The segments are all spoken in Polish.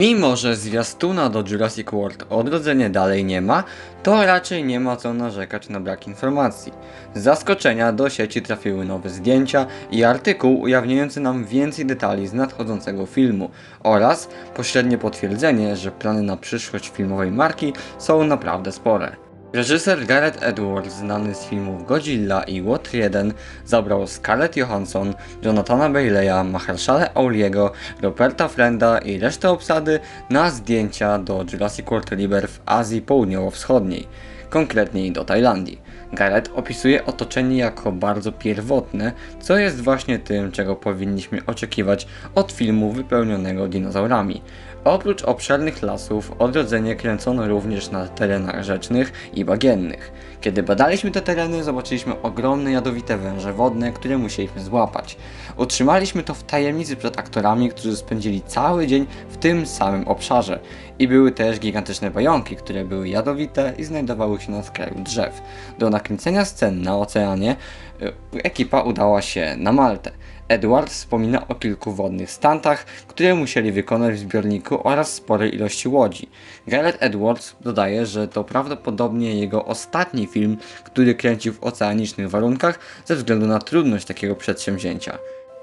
Mimo, że zwiastuna do Jurassic World odrodzenie dalej nie ma, to raczej nie ma co narzekać na brak informacji. Z zaskoczenia do sieci trafiły nowe zdjęcia i artykuł ujawniający nam więcej detali z nadchodzącego filmu oraz pośrednie potwierdzenie, że plany na przyszłość filmowej marki są naprawdę spore. Reżyser Gareth Edwards, znany z filmów Godzilla i Łotr 1, zabrał Scarlett Johansson, Jonathana Bayleya, Mahershala Aliego, Roberta Frenda i resztę obsady na zdjęcia do Jurassic World Rebirth w Azji Południowo-Wschodniej, konkretniej do Tajlandii. Gareth opisuje otoczenie jako bardzo pierwotne, co jest właśnie tym, czego powinniśmy oczekiwać od filmu wypełnionego dinozaurami. Oprócz obszernych lasów, odrodzenie kręcono również na terenach rzecznych i bagiennych. Kiedy badaliśmy te tereny, zobaczyliśmy ogromne jadowite węże wodne, które musieliśmy złapać. Utrzymaliśmy to w tajemnicy przed aktorami, którzy spędzili cały dzień w tym samym obszarze. I były też gigantyczne pająki, które były jadowite i znajdowały się na skraju drzew. Do nakręcenia scen na oceanie y, ekipa udała się na Maltę. Edward wspomina o kilku wodnych stantach, które musieli wykonać w zbiorniku oraz sporej ilości łodzi. Gareth Edwards dodaje, że to prawdopodobnie jego ostatni film, który kręcił w oceanicznych warunkach ze względu na trudność takiego przedsięwzięcia.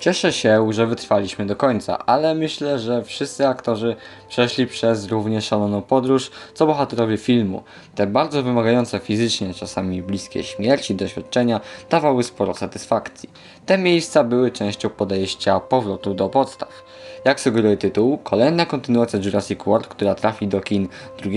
Cieszę się, że wytrwaliśmy do końca, ale myślę, że wszyscy aktorzy przeszli przez równie szaloną podróż, co bohaterowie filmu. Te bardzo wymagające fizycznie, czasami bliskie śmierci doświadczenia dawały sporo satysfakcji. Te miejsca były częścią podejścia powrotu do podstaw. Jak sugeruje tytuł, kolejna kontynuacja Jurassic World, która trafi do kin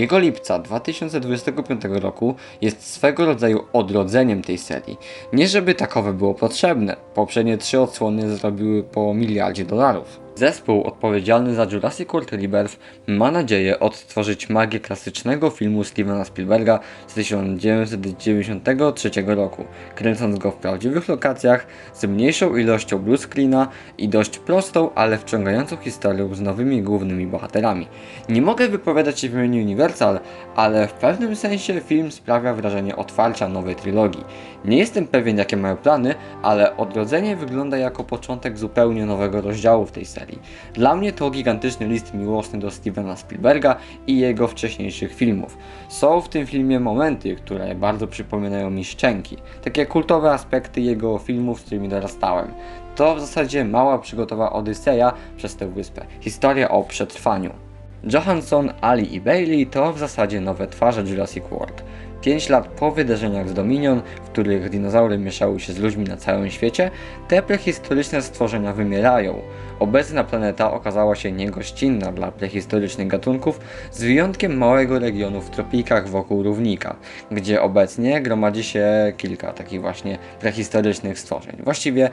2 lipca 2025 roku, jest swego rodzaju odrodzeniem tej serii. Nie żeby takowe było potrzebne, poprzednie trzy odsłony zrobiły po miliardzie dolarów. Zespół odpowiedzialny za Jurassic World Rebirth ma nadzieję odtworzyć magię klasycznego filmu Stevena Spielberga z 1993 roku, kręcąc go w prawdziwych lokacjach, z mniejszą ilością blue screena i dość prostą, ale wciągającą historią z nowymi głównymi bohaterami. Nie mogę wypowiadać się w imieniu Universal, ale w pewnym sensie film sprawia wrażenie otwarcia nowej trylogii. Nie jestem pewien jakie mają plany, ale Odrodzenie wygląda jako początek zupełnie nowego rozdziału w tej serii. Dla mnie to gigantyczny list miłosny do Stevena Spielberga i jego wcześniejszych filmów. Są w tym filmie momenty, które bardzo przypominają mi Szczęki, takie kultowe aspekty jego filmów, z którymi dorastałem. To w zasadzie mała przygotowa Odyseja przez tę wyspę. Historia o przetrwaniu. Johansson, Ali i Bailey to w zasadzie nowe twarze Jurassic World. 5 lat po wydarzeniach z Dominion, w których dinozaury mieszały się z ludźmi na całym świecie, te prehistoryczne stworzenia wymierają. Obecna planeta okazała się niegościnna dla prehistorycznych gatunków, z wyjątkiem małego regionu w tropikach wokół równika, gdzie obecnie gromadzi się kilka takich właśnie prehistorycznych stworzeń. Właściwie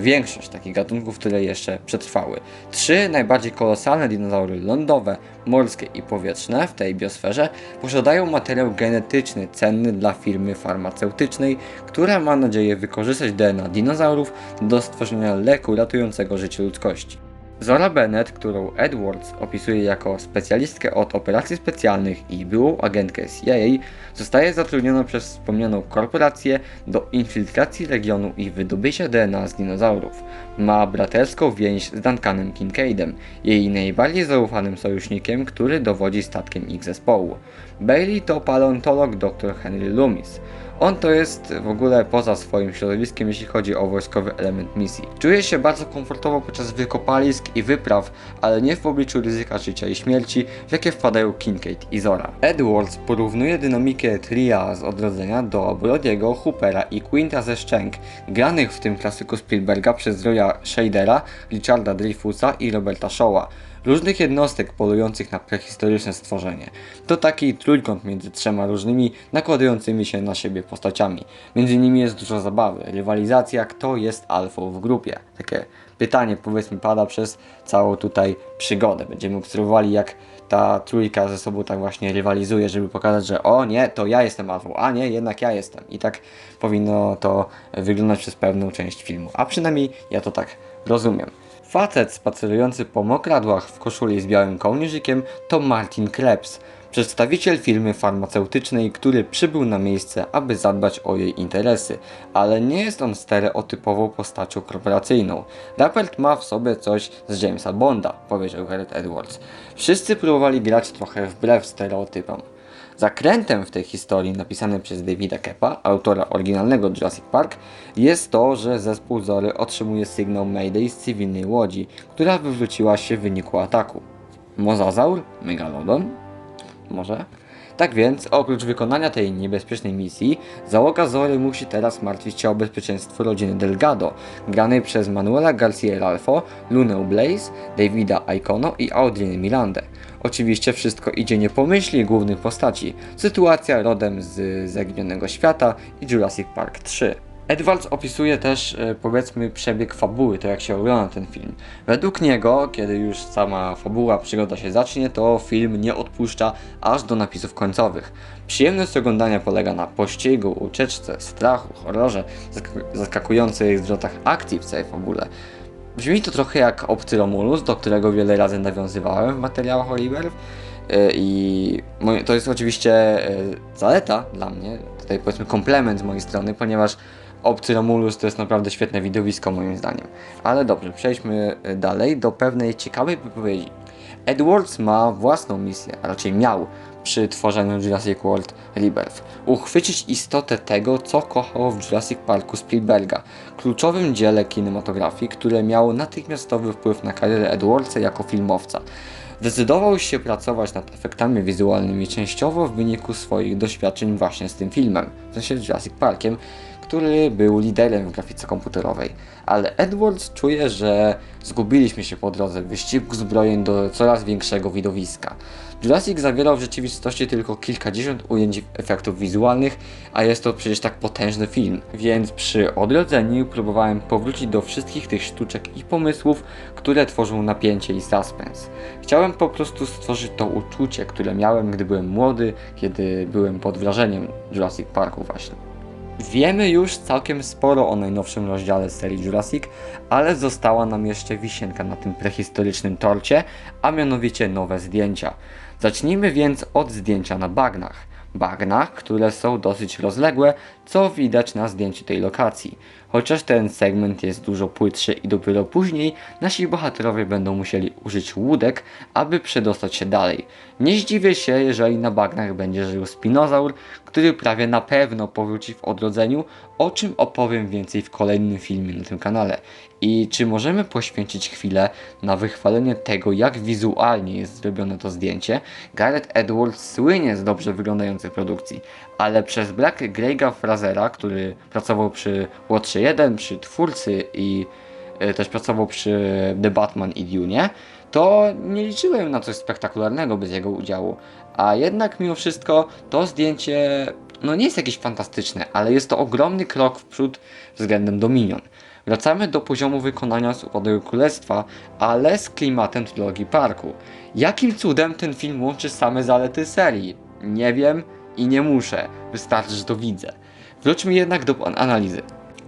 większość takich gatunków, które jeszcze przetrwały. Trzy najbardziej kolosalne dinozaury lądowe, morskie i powietrzne w tej biosferze posiadają materiał genetyczny cenny dla firmy farmaceutycznej, która ma nadzieję wykorzystać DNA dinozaurów do stworzenia leku ratującego życie ludzkości. Zora Bennett, którą Edwards opisuje jako specjalistkę od operacji specjalnych i byłą agentkę CIA, zostaje zatrudniona przez wspomnianą korporację do infiltracji regionu i wydobycia DNA z dinozaurów. Ma braterską więź z Duncanem Kincaidem, jej najbardziej zaufanym sojusznikiem, który dowodzi statkiem ich zespołu. Bailey to paleontolog dr Henry Loomis. On to jest w ogóle poza swoim środowiskiem, jeśli chodzi o wojskowy element misji. Czuje się bardzo komfortowo podczas wykopalisk i wypraw, ale nie w obliczu ryzyka życia i śmierci, w jakie wpadają Kincaid i Zora. Edwards porównuje dynamikę tria z odrodzenia do Brodiego, Hoopera i Quinta ze Szczęk, granych w tym klasyku Spielberga przez Roya Shadera, Richarda Dreyfusa i Roberta Shawa różnych jednostek polujących na prehistoryczne stworzenie. To taki trójkąt między trzema różnymi nakładającymi się na siebie postaciami. Między nimi jest dużo zabawy, rywalizacja, kto jest alfą w grupie. Takie pytanie powiedzmy pada przez całą tutaj przygodę. Będziemy obserwowali jak ta trójka ze sobą tak właśnie rywalizuje, żeby pokazać, że o nie, to ja jestem alfą, a nie, jednak ja jestem. I tak powinno to wyglądać przez pewną część filmu. A przynajmniej ja to tak rozumiem. Facet spacerujący po mokradłach w koszuli z białym kołnierzykiem to Martin Krebs, przedstawiciel firmy farmaceutycznej, który przybył na miejsce, aby zadbać o jej interesy, ale nie jest on stereotypową postacią korporacyjną. Rapert ma w sobie coś z Jamesa Bonda, powiedział Gareth Edwards. Wszyscy próbowali grać trochę wbrew stereotypom. Zakrętem w tej historii napisanym przez Davida Kepa, autora oryginalnego Jurassic Park, jest to, że zespół Zory otrzymuje sygnał Mayday z cywilnej łodzi, która wywróciła się w wyniku ataku. Mozazaur? Megalodon? Może? Tak więc, oprócz wykonania tej niebezpiecznej misji, załoga Zory musi teraz martwić się o bezpieczeństwo rodziny Delgado, granej przez Manuela Garcia Ralfo, Lunę Blaze, Davida Icono i Audrey Mirandę. Oczywiście wszystko idzie nie po myśli głównych postaci. Sytuacja rodem z Zaginionego Świata i Jurassic Park 3. Edwards opisuje też, e, powiedzmy, przebieg fabuły, to jak się ogląda ten film. Według niego, kiedy już sama fabuła, przygoda się zacznie, to film nie odpuszcza aż do napisów końcowych. Przyjemność oglądania polega na pościgu, ucieczce, strachu, horrorze, zask- zaskakujących zwrotach akcji w całej fabule. Brzmi to trochę jak Obcy Romulus, do którego wiele razy nawiązywałem w materiałach Oliver. E, I to jest oczywiście e, zaleta dla mnie, tutaj powiedzmy komplement z mojej strony, ponieważ Obcy Romulus to jest naprawdę świetne widowisko moim zdaniem. Ale dobrze, przejdźmy e, dalej do pewnej ciekawej wypowiedzi. Edwards ma własną misję, a raczej miał przy tworzeniu Jurassic World Rebirth. Uchwycić istotę tego, co kochało w Jurassic Parku Spielberga, kluczowym dziele kinematografii, które miało natychmiastowy wpływ na karierę Edwardsa jako filmowca. Zdecydował się pracować nad efektami wizualnymi częściowo w wyniku swoich doświadczeń właśnie z tym filmem, w sensie Jurassic Parkiem, który był liderem w grafice komputerowej. Ale Edwards czuje, że zgubiliśmy się po drodze w wyścigu zbrojeń do coraz większego widowiska. Jurassic zawierał w rzeczywistości tylko kilkadziesiąt ujęć efektów wizualnych, a jest to przecież tak potężny film. Więc przy odrodzeniu próbowałem powrócić do wszystkich tych sztuczek i pomysłów, które tworzą napięcie i suspens. Chciałem po prostu stworzyć to uczucie, które miałem, gdy byłem młody, kiedy byłem pod wrażeniem Jurassic Parku właśnie. Wiemy już całkiem sporo o najnowszym rozdziale serii Jurassic, ale została nam jeszcze wisienka na tym prehistorycznym torcie, a mianowicie nowe zdjęcia. Zacznijmy więc od zdjęcia na bagnach. Bagnach, które są dosyć rozległe, co widać na zdjęciu tej lokacji. Chociaż ten segment jest dużo płytszy i dopiero później nasi bohaterowie będą musieli użyć łódek, aby przedostać się dalej. Nie zdziwię się, jeżeli na bagnach będzie żył spinozaur, który prawie na pewno powróci w odrodzeniu, o czym opowiem więcej w kolejnym filmie na tym kanale. I czy możemy poświęcić chwilę na wychwalenie tego, jak wizualnie jest zrobione to zdjęcie? Gareth Edwards słynie z dobrze wyglądających produkcji, ale przez brak Grega Frasera, który pracował przy Łotrze 1, przy Twórcy i e, też pracował przy The Batman i Dune, to nie liczyłem na coś spektakularnego bez jego udziału. A jednak mimo wszystko to zdjęcie no nie jest jakieś fantastyczne, ale jest to ogromny krok w przód względem Dominion. Wracamy do poziomu wykonania z Upadłego Królestwa, ale z klimatem trylogii parku. Jakim cudem ten film łączy same zalety serii? Nie wiem i nie muszę, wystarczy, że to widzę. Wróćmy jednak do an- analizy.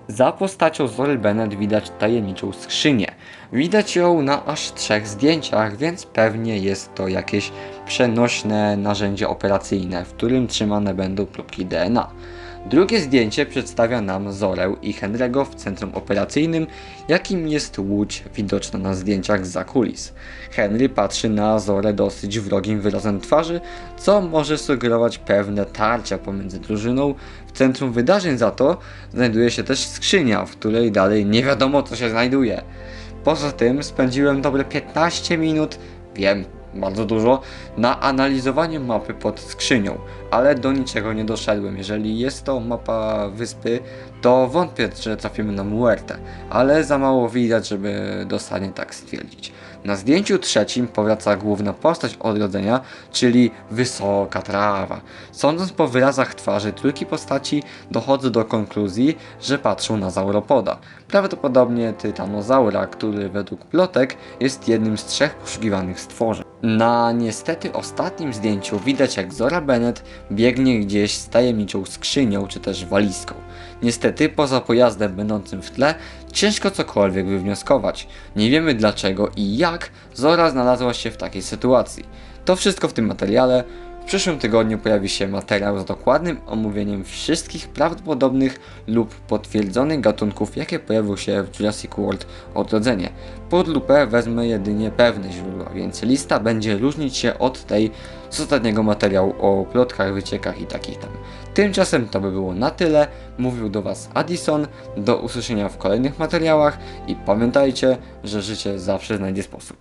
Za postacią Zory Bennett widać tajemniczą skrzynię. Widać ją na aż trzech zdjęciach, więc pewnie jest to jakieś przenośne narzędzie operacyjne, w którym trzymane będą próbki DNA. Drugie zdjęcie przedstawia nam Zorę i Henry'ego w centrum operacyjnym, jakim jest łódź widoczna na zdjęciach za kulis. Henry patrzy na Zorę dosyć wrogim wyrazem twarzy, co może sugerować pewne tarcia pomiędzy drużyną. W centrum wydarzeń za to znajduje się też skrzynia, w której dalej nie wiadomo co się znajduje. Poza tym spędziłem dobre 15 minut, wiem, bardzo dużo, na analizowanie mapy pod skrzynią, ale do niczego nie doszedłem. Jeżeli jest to mapa wyspy, to wątpię, że trafimy na Muertę, ale za mało widać, żeby dosadnie tak stwierdzić. Na zdjęciu trzecim powraca główna postać odrodzenia, czyli wysoka trawa. Sądząc po wyrazach twarzy trójki postaci, dochodzę do konkluzji, że patrzą na sauropoda. Prawdopodobnie tytanozaura, który według plotek jest jednym z trzech poszukiwanych stworzeń. Na niestety ostatnim zdjęciu widać jak Zora Bennett biegnie gdzieś z tajemniczą skrzynią czy też walizką. Niestety poza pojazdem będącym w tle ciężko cokolwiek wywnioskować. Nie wiemy dlaczego i jak Zora znalazła się w takiej sytuacji. To wszystko w tym materiale. W przyszłym tygodniu pojawi się materiał z dokładnym omówieniem wszystkich prawdopodobnych lub potwierdzonych gatunków, jakie pojawią się w Jurassic World Odrodzenie. Pod lupę wezmę jedynie pewne źródła, więc lista będzie różnić się od tej z ostatniego materiału o plotkach, wyciekach i takich tam. Tymczasem to by było na tyle. Mówił do Was Addison. Do usłyszenia w kolejnych materiałach i pamiętajcie, że życie zawsze znajdzie sposób.